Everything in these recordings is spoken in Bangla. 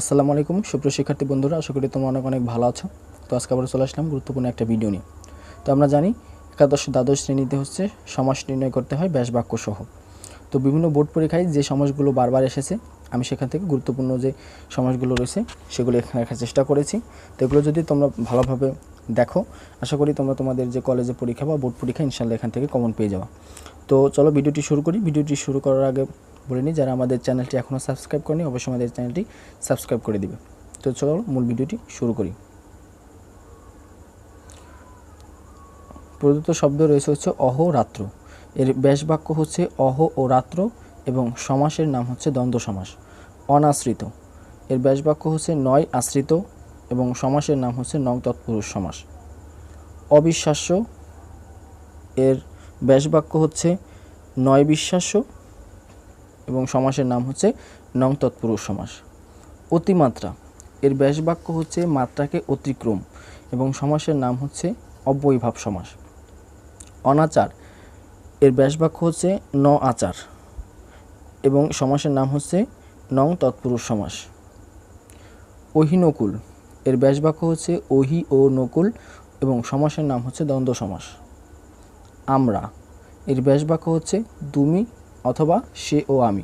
আসসালামু আলাইকুম, সুপ্রিয় শিক্ষার্থী বন্ধুরা, আশা করি তোমরা অনেক অনেক ভালো আছো। তো আজকে আবার চলে আসলাম গুরুত্বপূর্ণ একটা ভিডিও নিয়ে। তো আমরা জানি একাদশ দ্বাদশ শ্রেণীতে হচ্ছে সমাস নির্ণয় করতে হয় ব্যাস বাক্য সহ। তো বিভিন্ন বোর্ড পরীক্ষায় যে সমাসগুলো বারবার এসেছে, আমি সেখান থেকে গুরুত্বপূর্ণ যে সমাসগুলো রয়েছে, সেগুলো এখানে রাখার চেষ্টা করেছি। তো এগুলো যদি তোমরা ভালোভাবে দেখো, আশা করি তোমরা তোমাদের যে কলেজে পরীক্ষা বা বোর্ড পরীক্ষা ইনশাল্লাহ এখান থেকে কমন পেয়ে যাওয়া তো চলো ভিডিওটি শুরু করি। ভিডিওটি শুরু করার আগে বলে নিই যারা আমাদের চ্যানেলটি এখনও সাবস্ক্রাইব করেনি, অবশ্যই আমাদের চ্যানেলটি সাবস্ক্রাইব করে দিবে। তো চলো মূল ভিডিওটি শুরু করি। প্রদত্ত শব্দ রয়েছে হচ্ছে অহরাত্র। এর ব্যাস বাক্য হচ্ছে অহ ও রাত্র এবং সমাসের নাম হচ্ছে দ্বন্দ্ব সমাস, অনাশ্রিত। এর ব্যাস বাক্য হচ্ছে নয় আশ্রিত এবং সমাসের নাম হচ্ছে নং তৎপুরুষ সমাস। অবিশ্বাস্য। এর ব্যাস বাক্য হচ্ছে নয় বিশ্বাস্য এবং সমাসের নাম হচ্ছে নং তৎপুরুষ সমাস। অতিমাত্রা। এর ব্যাস বাক্য হচ্ছে মাত্রাকে অতিক্রম এবং সমাসের নাম হচ্ছে অব্যয়ীভাব সমাস। অনাচার। এর ব্যাস বাক্য হচ্ছে ন আচার এবং সমাসের নাম হচ্ছে নং তৎপুরুষ সমাস। অহিনকুল। এর ব্যাস বাক্য হচ্ছে অহি ও নকুল এবং সমাসের নাম হচ্ছে দ্বন্দ্ব সমাস। আমরা। এর ব্যাস বাক্য হচ্ছে তুমি অথবা সে ও আমি,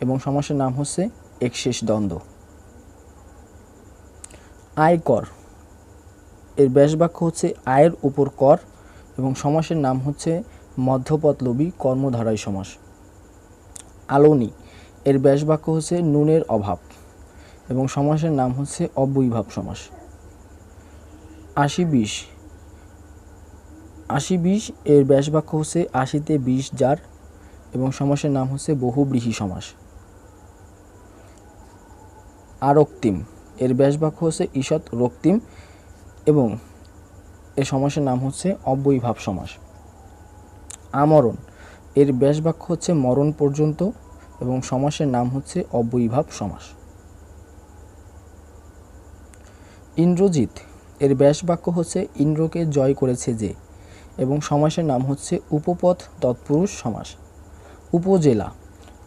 এবং সমাসের নাম হচ্ছে একশেষ দ্বন্দ্ব। আয়কর এর ব্যাস বাক্য হচ্ছে আয়ের উপর কর, এবং সমাসের নাম হচ্ছে মধ্যপথলোভী কর্মধারায় সমাস। আলোনি। এর ব্যাস বাক্য হচ্ছে নুনের অভাব, এবং সমাসের নাম হচ্ছে অব্যয়ীভাব সমাস। আশি বিশ আশি বিশ এর ব্যাস বাক্য হচ্ছে আশিতে বিশ যার এবং সমাসের নাম হচ্ছে বহুব্রীহি সমাস। আরক্তিম, এর ব্যাস বাক্য হচ্ছে ঈষৎ রক্তিম এবং এর সমাসের নাম হচ্ছে অব্যয়ীভাব সমাস। আমরণ, এর ব্যাস বাক্য হচ্ছে মরণ পর্যন্ত এবং সমাসের নাম হচ্ছে অব্যয়ীভাব সমাস। ইন্দ্রজিৎ, এর ব্যাস বাক্য হচ্ছে ইন্দ্রকে জয় করেছে যে এবং সমাসের নাম হচ্ছে উপপথ তৎপুরুষ সমাস। উপজেলা।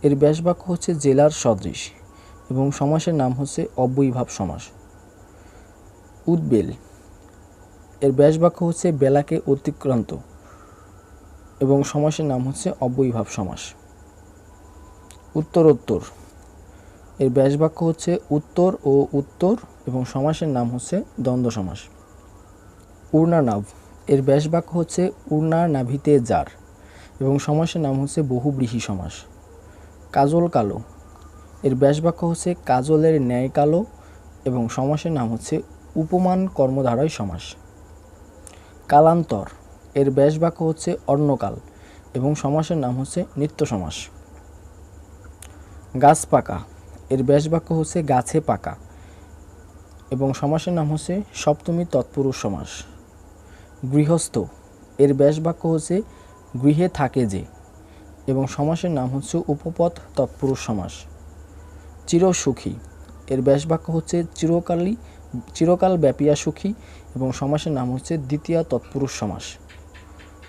এর ব্যাস বাক্য হচ্ছে জেলার সদৃশ এবং সমাসের নাম হচ্ছে অব্যয়ীভাব সমাস। উদ্বেল। এর ব্যাস বাক্য হচ্ছে বেলাকে অতিক্রান্ত এবং সমাসের নাম হচ্ছে অব্যয়ীভাব সমাস। উত্তরোত্তর। এর ব্যাস বাক্য হচ্ছে উত্তর ও উত্তর এবং সমাসের নাম হচ্ছে দ্বন্দ্ব সমাস। উর্ণানাভ এর ব্যাস বাক্য হচ্ছে উর্ণা নাভিতে যার। এবং সমাসের নাম হচ্ছে বহুব্রীহি সমাস। কাজল কালো। এর ব্যাস বাক্য হচ্ছে কাজলের ন্যায় কালো এবং সমাসের নাম হচ্ছে উপমান কর্মধারয় সমাস। কালান্তর। এর ব্যাস বাক্য হচ্ছে অর্ণকাল এবং সমাসের নাম হচ্ছে নিত্য সমাস। গাছ পাকা। এর ব্যাস বাক্য হচ্ছে গাছে পাকা এবং সমাসের নাম হচ্ছে সপ্তমী তৎপুরুষ সমাস। গৃহস্থ। এর ব্যাস বাক্য হচ্ছে গৃহে থাকে যে, এবং সমাসের নাম হচ্ছে উপপদ তৎপুরুষ সমাস। চিরসুখী, এর ব্যাস বাক্য হচ্ছে চিরকালই চিরকাল ব্যাপিয়া সুখী, এবং সমাসের নাম হচ্ছে দ্বিতীয় তৎপুরুষ সমাস।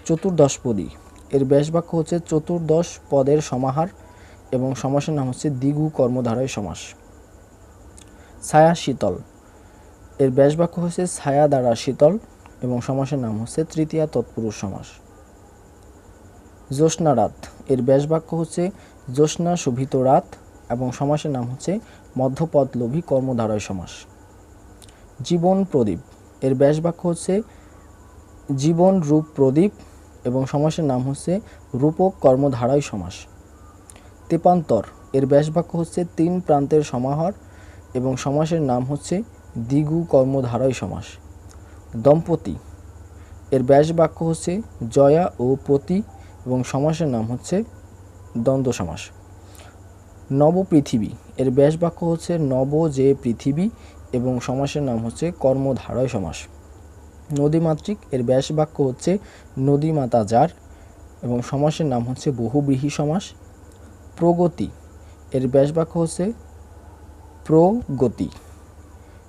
চতুর্দশপদী এর ব্যাস বাক্য হচ্ছে চতুর্দশ পদের সমাহার, এবং সমাসের নাম হচ্ছে দ্বিগু কর্মধারয় সমাস। ছায়া শীতল, এর ব্যাস বাক্য হচ্ছে ছায়া দ্বারা শীতল, এবং সমাসের নাম হচ্ছে তৃতীয়া তৎপুরুষ সমাস। জ্যোৎস্না রাত। এর ব্যাস বাক্য হচ্ছে, জ্যোৎস্না শোভিত রাত এবং সমাসের নাম হচ্ছে মধ্যপদ লোভী কর্মধারয় সমাস জীবন প্রদীপ। এর ব্যাস বাক্য হচ্ছে, জীবন রূপ প্রদীপ এবং সমাসের নাম হচ্ছে, রূপক কর্মধারায় সমাস তেপান্তর। এর ব্যাস বাক্য হচ্ছে, তিন প্রান্তের সমাহার এবং সমাসের নাম হচ্ছে দ্বিগু কর্মধারয় সমাস দম্পতি। এর ব্যাস বাক্য হচ্ছে, জয়া ও পতি এবং সমাসের নাম হচ্ছে দ্বন্দ্ব সমাস। নব পৃথিবী, এর ব্যাস বাক্য হচ্ছে নব যে পৃথিবী এবং সমাসের নাম হচ্ছে কর্মধারয় সমাস। নদীমাতৃক, এর ব্যাস বাক্য হচ্ছে নদীমাতা যার এবং সমাসের নাম হচ্ছে বহুব্রীহি সমাস। প্রগতি, এর ব্যাস বাক্য হচ্ছে প্রগতি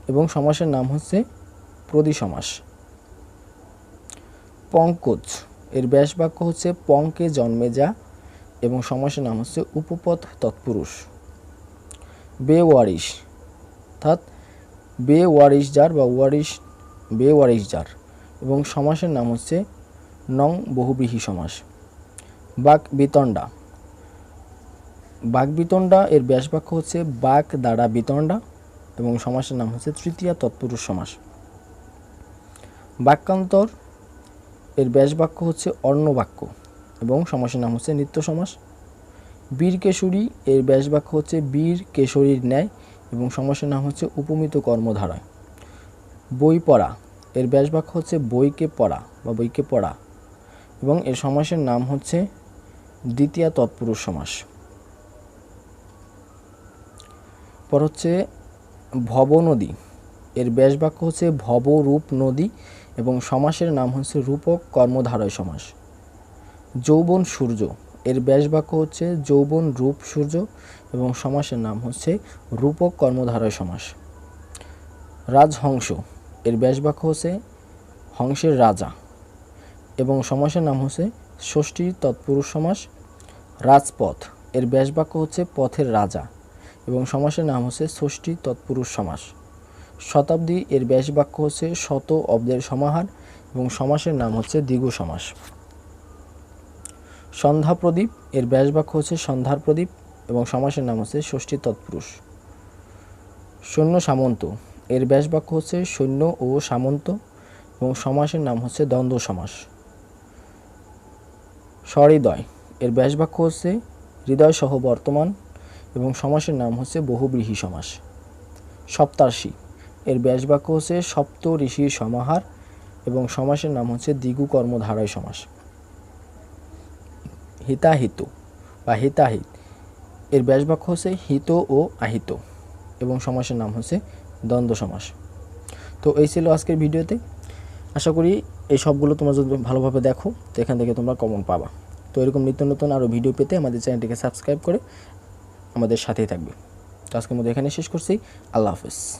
এবং সমাসের নাম হচ্ছে প্রদি সমাস পঙ্কজ এর ব্যাস বাক্য হচ্ছে পঙ্কে জন্মে যা এবং সমাসের নাম হচ্ছে উপপদ তৎপুরুষ। বেওয়ারিশ, অর্থাৎ বে ওয়ারিশ যার বা ওয়ারিশ বে ওয়ারিশ যার এবং সমাসের নাম হচ্ছে নং বহুব্রীহি সমাস। বাক বিতণ্ডা বাক বিতণ্ডা এর ব্যাস বাক্য হচ্ছে বাক দ্বারা বিতণ্ডা এবং সমাসের নাম হচ্ছে তৃতীয়া তৎপুরুষ সমাস। বাক্যান্তর এর ব্যাস বাক্য হচ্ছে অর্ণ বাক্য এবং সমাসের নাম হচ্ছে নিত্য সমাস বীর কেশরী, এর ব্যাস বাক্য হচ্ছে বীর কেশরীর ন্যায় এবং সমাসের নাম হচ্ছে উপমিত কর্মধারায় বই পড়া, এর ব্যাস বাক্য হচ্ছে বইকে পড়া বা বইকে পড়া এবং এর সমাসের নাম হচ্ছে দ্বিতীয় তৎপুরুষ সমাস। পর হচ্ছে ভব নদী এর ব্যাস বাক্য হচ্ছে ভবরূপ নদী এবং সমাসের নাম হচ্ছে রূপক কর্মধারয় সমাস। যৌবন সূর্য, এর ব্যাস বাক্য হচ্ছে যৌবন রূপ সূর্য এবং সমাসের নাম হচ্ছে রূপক কর্মধারয় সমাস। রাজহংস, এর ব্যাস বাক্য হচ্ছে হংসের রাজা এবং সমাসের নাম হচ্ছে ষষ্ঠী তৎপুরুষ সমাস। রাজপথ, এর ব্যাস বাক্য হচ্ছে পথের রাজা এবং সমাসের নাম হচ্ছে ষষ্ঠী তৎপুরুষ সমাস। শতাব্দী এর ব্যাস বাক্য হচ্ছে শত অব্দের সমাহার এবং সমাসের নাম হচ্ছে দ্বিগু সমাস। সন্ধ্যা প্রদীপ এর ব্যাস বাক্য হচ্ছে সন্ধ্যার প্রদীপ এবং সমাসের নাম হচ্ছে ষষ্ঠী তৎপুরুষ। সৈন্য সামন্ত এর ব্যাস বাক্য হচ্ছে সৈন্য ও সামন্ত এবং সমাসের নাম হচ্ছে দ্বন্দ্ব সমাস। সহৃদয় এর ব্যাস বাক্য হচ্ছে হৃদয় সহ বর্তমান এবং সমাসের নাম হচ্ছে বহুব্রীহি সমাস। সপ্তার্ষি এর ব্যাস বাক্য হচ্ছে সপ্ত ঋষির সমাহার এবং সমাসের নাম হচ্ছে দ্বিগু কর্মধারয় সমাস। হিতাহিত বা হিতাহিত। এর ব্যাস বাক্য হচ্ছে হিত ও আহিত এবং সমাসের নাম হচ্ছে দ্বন্দ্ব সমাস। তো এই ছিল আজকের ভিডিওতে। আশা করি এই সবগুলো তোমরা যদি ভালোভাবে দেখো, তো এখান থেকে তোমরা কমন পাবা। তো এরকম নিত্য নতুন আরও ভিডিও পেতে আমাদের চ্যানেলটিকে সাবস্ক্রাইব করে আমাদের সাথেই থাকবে। তো আজকের মধ্যে এখানে শেষ করছি। আল্লাহ হাফেজ।